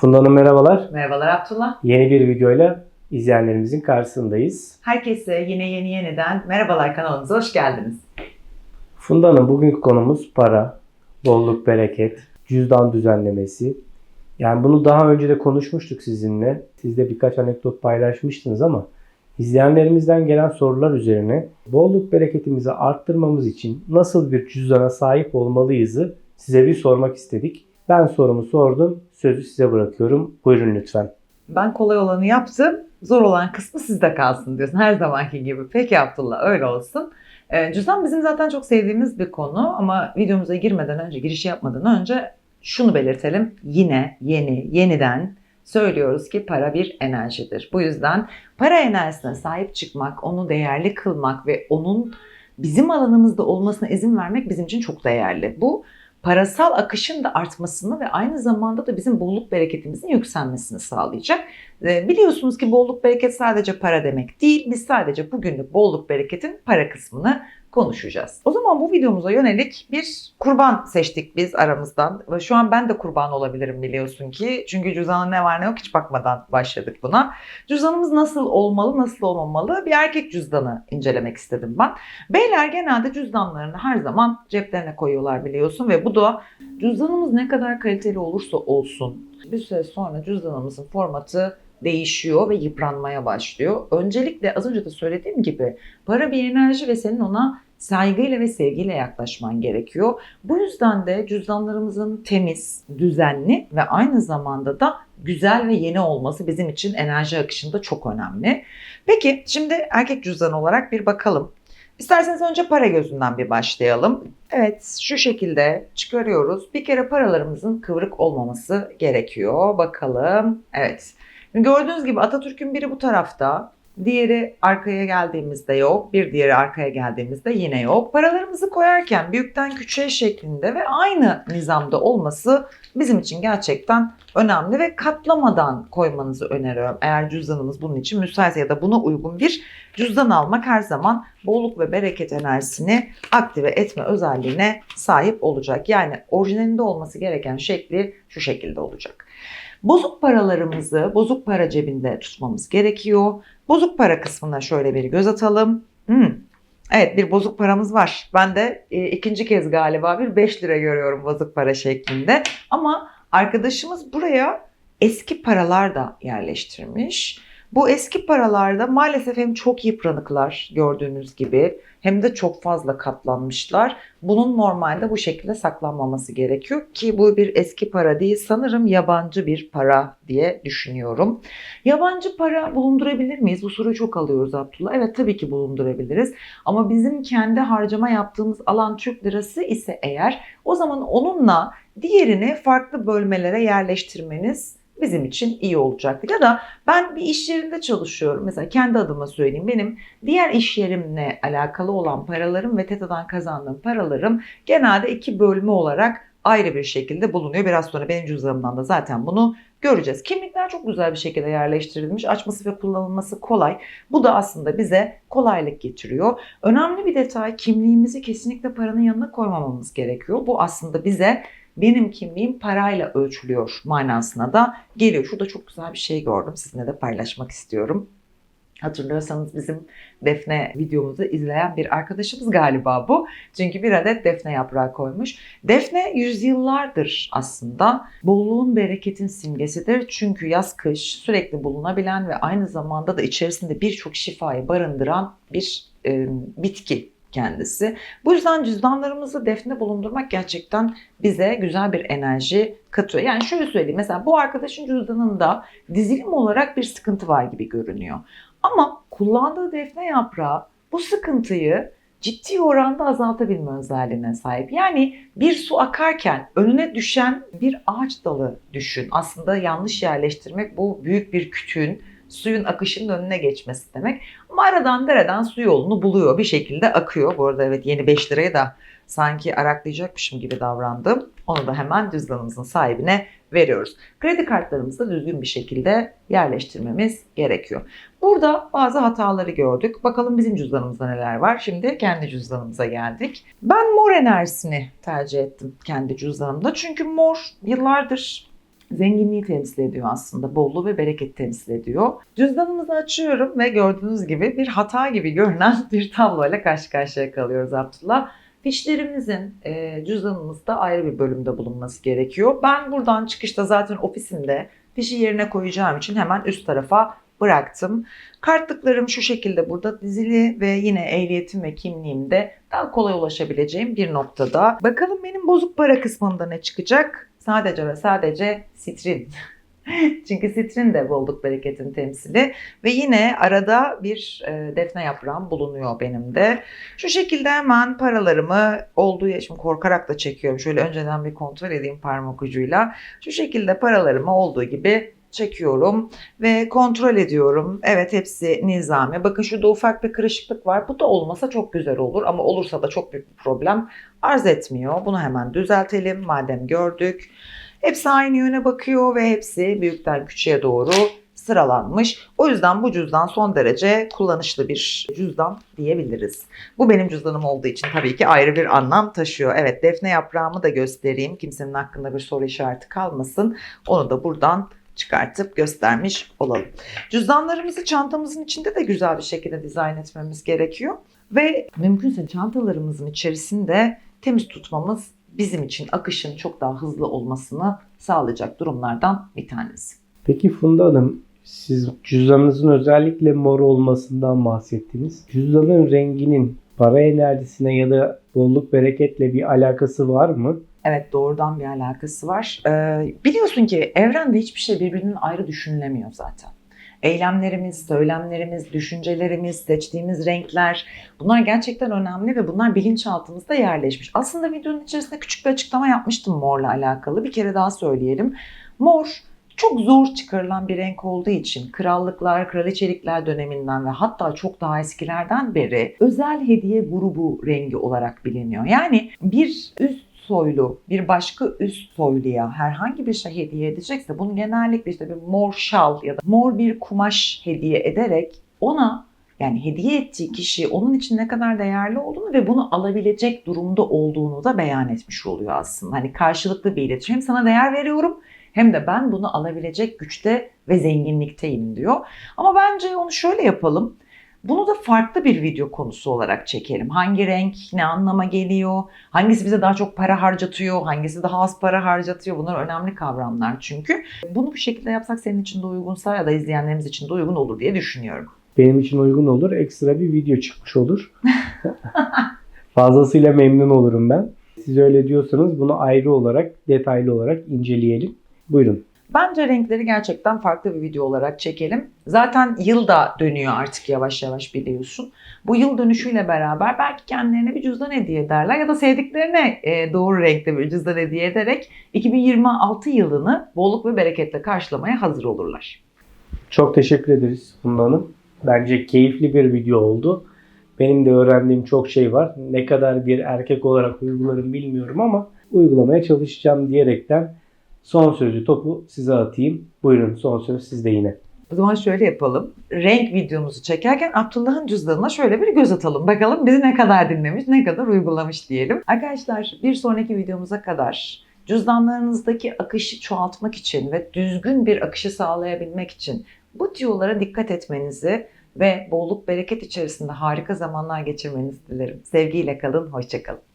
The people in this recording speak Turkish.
Funda Hanım merhabalar. Merhabalar Abdullah. Yeni bir videoyla izleyenlerimizin karşısındayız. Herkese yine yeni yeniden merhabalar kanalımıza hoş geldiniz. Funda Hanım bugünkü konumuz para, bolluk, bereket, cüzdan düzenlemesi. Yani bunu daha önce de konuşmuştuk sizinle. Siz de birkaç anekdot paylaşmıştınız ama izleyenlerimizden gelen sorular üzerine bolluk bereketimizi arttırmamız için nasıl bir cüzdana sahip olmalıyızı size bir sormak istedik. Ben sorumu sordum. Sözü size bırakıyorum. Buyurun lütfen. Ben kolay olanı yaptım. Zor olan kısmı sizde kalsın diyorsun. Her zamanki gibi. Peki Abdullah öyle olsun. Ee, cüzdan bizim zaten çok sevdiğimiz bir konu ama videomuza girmeden önce, girişi yapmadan önce şunu belirtelim. Yine, yeni, yeniden söylüyoruz ki para bir enerjidir. Bu yüzden para enerjisine sahip çıkmak, onu değerli kılmak ve onun bizim alanımızda olmasına izin vermek bizim için çok değerli. Bu parasal akışın da artmasını ve aynı zamanda da bizim bolluk bereketimizin yükselmesini sağlayacak. Ee, Biliyorsunuz ki bolluk bereket sadece para demek değil. Biz sadece bugünlük bolluk bereketin para kısmını konuşacağız. O zaman bu videomuza yönelik bir kurban seçtik biz aramızdan. Ve şu an ben de kurban olabilirim biliyorsun ki. Çünkü cüzdanın ne var ne yok hiç bakmadan başladık buna. Cüzdanımız nasıl olmalı, nasıl olmamalı? Bir erkek cüzdanı incelemek istedim ben. Beyler genelde cüzdanlarını her zaman ceplerine koyuyorlar biliyorsun ve bu da cüzdanımız ne kadar kaliteli olursa olsun bir süre sonra cüzdanımızın formatı değişiyor ve yıpranmaya başlıyor. Öncelikle az önce de söylediğim gibi para bir enerji ve senin ona saygıyla ve sevgiyle yaklaşman gerekiyor. Bu yüzden de cüzdanlarımızın temiz, düzenli ve aynı zamanda da güzel ve yeni olması bizim için enerji akışında çok önemli. Peki şimdi erkek cüzdanı olarak bir bakalım. İsterseniz önce para gözünden bir başlayalım. Evet şu şekilde çıkarıyoruz. Bir kere paralarımızın kıvrık olmaması gerekiyor. Bakalım. Evet. Gördüğünüz gibi Atatürk'ün biri bu tarafta. Diğeri arkaya geldiğimizde yok. Bir diğeri arkaya geldiğimizde yine yok. Paralarımızı koyarken büyükten küçüğe şeklinde ve aynı nizamda olması bizim için gerçekten önemli ve katlamadan koymanızı öneriyorum. Eğer cüzdanınız bunun için müsaitse ya da buna uygun bir cüzdan almak her zaman bolluk ve bereket enerjisini aktive etme özelliğine sahip olacak. Yani orijinalinde olması gereken şekli şu şekilde olacak. Bozuk paralarımızı bozuk para cebinde tutmamız gerekiyor. Bozuk para kısmına şöyle bir göz atalım. Hmm. Evet bir bozuk paramız var. Ben de e, ikinci kez galiba bir 5 lira görüyorum bozuk para şeklinde. Ama arkadaşımız buraya eski paralar da yerleştirmiş. Bu eski paralarda maalesef hem çok yıpranıklar gördüğünüz gibi hem de çok fazla katlanmışlar. Bunun normalde bu şekilde saklanmaması gerekiyor ki bu bir eski para değil sanırım yabancı bir para diye düşünüyorum. Yabancı para bulundurabilir miyiz? Bu soruyu çok alıyoruz Abdullah. Evet tabii ki bulundurabiliriz. Ama bizim kendi harcama yaptığımız alan Türk lirası ise eğer o zaman onunla diğerini farklı bölmelere yerleştirmeniz bizim için iyi olacaktır. Ya da ben bir iş yerinde çalışıyorum. Mesela kendi adıma söyleyeyim. Benim diğer iş yerimle alakalı olan paralarım ve TETA'dan kazandığım paralarım genelde iki bölme olarak ayrı bir şekilde bulunuyor. Biraz sonra benim cüzdanımdan da zaten bunu göreceğiz. Kimlikler çok güzel bir şekilde yerleştirilmiş. Açması ve kullanılması kolay. Bu da aslında bize kolaylık getiriyor. Önemli bir detay kimliğimizi kesinlikle paranın yanına koymamamız gerekiyor. Bu aslında bize benim kimliğim parayla ölçülüyor manasına da geliyor. Şurada çok güzel bir şey gördüm. Sizinle de paylaşmak istiyorum. Hatırlıyorsanız bizim defne videomuzu izleyen bir arkadaşımız galiba bu. Çünkü bir adet defne yaprağı koymuş. Defne yüzyıllardır aslında bolluğun bereketin simgesidir. Çünkü yaz kış sürekli bulunabilen ve aynı zamanda da içerisinde birçok şifayı barındıran bir e, bitki kendisi. Bu yüzden cüzdanlarımızı defne bulundurmak gerçekten bize güzel bir enerji katıyor. Yani şöyle söyleyeyim mesela bu arkadaşın cüzdanında dizilim olarak bir sıkıntı var gibi görünüyor. Ama kullandığı defne yaprağı bu sıkıntıyı ciddi oranda azaltabilme özelliğine sahip. Yani bir su akarken önüne düşen bir ağaç dalı düşün. Aslında yanlış yerleştirmek bu büyük bir kütüğün suyun akışının önüne geçmesi demek. Ama aradan dereden su yolunu buluyor bir şekilde akıyor. Bu arada evet yeni 5 liraya da sanki araklayacakmışım gibi davrandım. Onu da hemen cüzdanımızın sahibine veriyoruz. Kredi kartlarımızı düzgün bir şekilde yerleştirmemiz gerekiyor. Burada bazı hataları gördük. Bakalım bizim cüzdanımızda neler var. Şimdi kendi cüzdanımıza geldik. Ben mor enerjisini tercih ettim kendi cüzdanımda. Çünkü mor yıllardır zenginliği temsil ediyor aslında. Bolluğu ve bereket temsil ediyor. Cüzdanımızı açıyorum ve gördüğünüz gibi bir hata gibi görünen bir tabloyla karşı karşıya kalıyoruz Abdullah. Fişlerimizin e, cüzdanımızda ayrı bir bölümde bulunması gerekiyor. Ben buradan çıkışta zaten ofisimde fişi yerine koyacağım için hemen üst tarafa bıraktım. Kartlıklarım şu şekilde burada dizili ve yine ehliyetim ve kimliğimde daha kolay ulaşabileceğim bir noktada. Bakalım benim bozuk para kısmında ne çıkacak? Sadece ve sadece sitrin. Çünkü sitrin de bolluk bereketin temsili ve yine arada bir e, defne yaprağım bulunuyor benim de. Şu şekilde hemen paralarımı olduğu yer, şimdi korkarak da çekiyorum. Şöyle önceden bir kontrol edeyim parmak ucuyla. Şu şekilde paralarımı olduğu gibi çekiyorum ve kontrol ediyorum. Evet hepsi nizami. Bakın şurada ufak bir kırışıklık var. Bu da olmasa çok güzel olur ama olursa da çok büyük bir problem arz etmiyor. Bunu hemen düzeltelim madem gördük. Hepsi aynı yöne bakıyor ve hepsi büyükten küçüğe doğru sıralanmış. O yüzden bu cüzdan son derece kullanışlı bir cüzdan diyebiliriz. Bu benim cüzdanım olduğu için tabii ki ayrı bir anlam taşıyor. Evet defne yaprağımı da göstereyim. Kimsenin hakkında bir soru işareti kalmasın. Onu da buradan çıkartıp göstermiş olalım. Cüzdanlarımızı çantamızın içinde de güzel bir şekilde dizayn etmemiz gerekiyor. Ve mümkünse çantalarımızın içerisinde temiz tutmamız bizim için akışın çok daha hızlı olmasını sağlayacak durumlardan bir tanesi. Peki Funda Hanım, siz cüzdanınızın özellikle mor olmasından bahsettiniz. Cüzdanın renginin para enerjisine ya da bolluk bereketle bir alakası var mı? Evet doğrudan bir alakası var. Ee, biliyorsun ki evrende hiçbir şey birbirinden ayrı düşünülemiyor zaten. Eylemlerimiz, söylemlerimiz, düşüncelerimiz, seçtiğimiz renkler bunlar gerçekten önemli ve bunlar bilinçaltımızda yerleşmiş. Aslında videonun içerisinde küçük bir açıklama yapmıştım morla alakalı. Bir kere daha söyleyelim. Mor çok zor çıkarılan bir renk olduğu için krallıklar, kraliçelikler döneminden ve hatta çok daha eskilerden beri özel hediye grubu rengi olarak biliniyor. Yani bir üst soylu bir başka üst soyluya herhangi bir şey hediye edecekse bunu genellikle işte bir mor şal ya da mor bir kumaş hediye ederek ona yani hediye ettiği kişi onun için ne kadar değerli olduğunu ve bunu alabilecek durumda olduğunu da beyan etmiş oluyor aslında. Hani karşılıklı bir iletişim. Hem sana değer veriyorum hem de ben bunu alabilecek güçte ve zenginlikteyim diyor. Ama bence onu şöyle yapalım. Bunu da farklı bir video konusu olarak çekelim. Hangi renk ne anlama geliyor? Hangisi bize daha çok para harcatıyor? Hangisi daha az para harcatıyor? Bunlar önemli kavramlar çünkü. Bunu bu şekilde yapsak senin için de uygunsa ya da izleyenlerimiz için de uygun olur diye düşünüyorum. Benim için uygun olur. Ekstra bir video çıkmış olur. Fazlasıyla memnun olurum ben. Siz öyle diyorsanız bunu ayrı olarak, detaylı olarak inceleyelim. Buyurun. Bence renkleri gerçekten farklı bir video olarak çekelim. Zaten yıl da dönüyor artık yavaş yavaş biliyorsun. Bu yıl dönüşüyle beraber belki kendilerine bir cüzdan hediye ederler ya da sevdiklerine e, doğru renkte bir cüzdan hediye ederek 2026 yılını bolluk ve bereketle karşılamaya hazır olurlar. Çok teşekkür ederiz Funda Hanım. Bence keyifli bir video oldu. Benim de öğrendiğim çok şey var. Ne kadar bir erkek olarak uygularım bilmiyorum ama uygulamaya çalışacağım diyerekten son sözü topu size atayım. Buyurun son söz sizde yine. O zaman şöyle yapalım. Renk videomuzu çekerken Abdullah'ın cüzdanına şöyle bir göz atalım. Bakalım bizi ne kadar dinlemiş, ne kadar uygulamış diyelim. Arkadaşlar bir sonraki videomuza kadar cüzdanlarınızdaki akışı çoğaltmak için ve düzgün bir akışı sağlayabilmek için bu diyorlara dikkat etmenizi ve bolluk bereket içerisinde harika zamanlar geçirmenizi dilerim. Sevgiyle kalın, hoşçakalın.